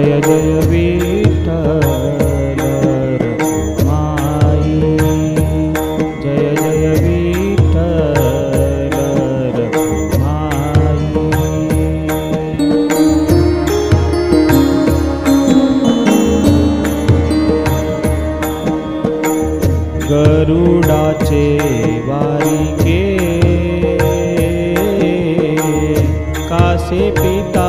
જય જય વિઠ્ઠલ गरुडाचे वारिके कासे पिता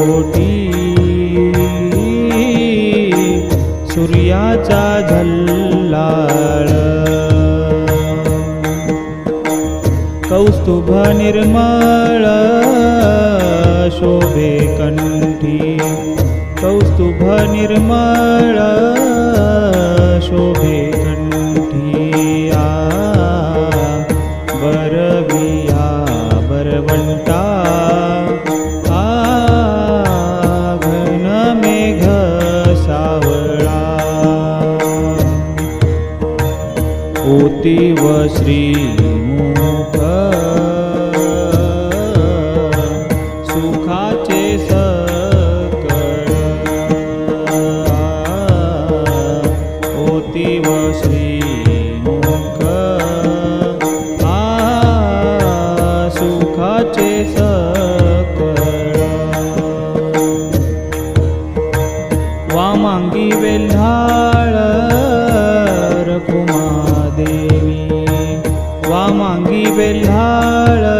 पोटी सूर्याचा झल्लाळ. कौस्तुभ निर्मळ. शोभे कंठी. कौस्तुभ निर्मळ. शोभे कोटिव श्री Lord.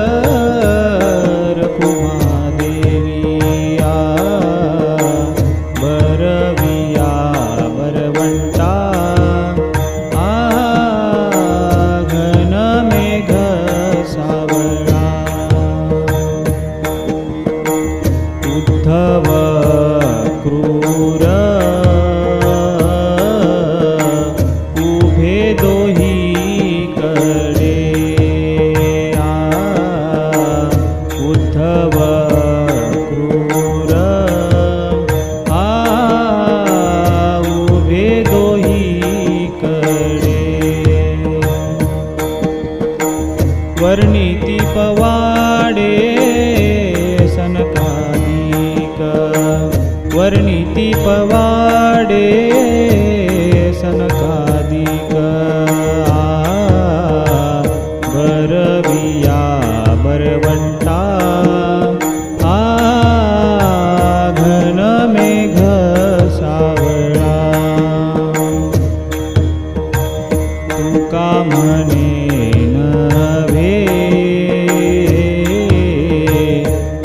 तुका म्हणे नव्हे.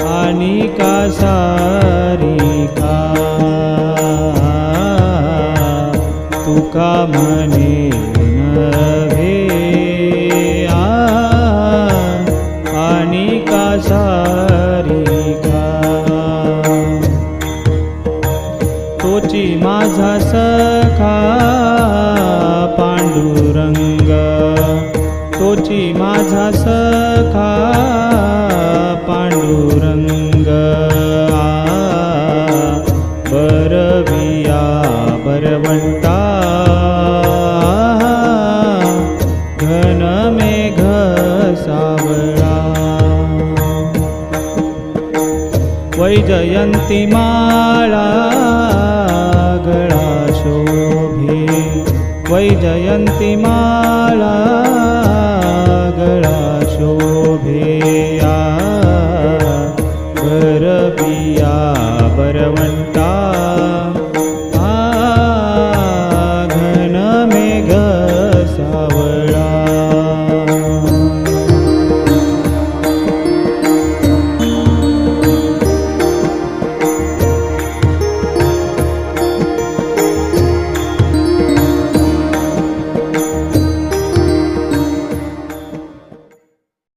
आणि का सारी का? तुका म्हणे तोची माझा स माझा सखा पांडुरंग बरविया बरवंता घन मेघ सावळा. वैजयंती माळा गळा शोभे. वैजयंती माळा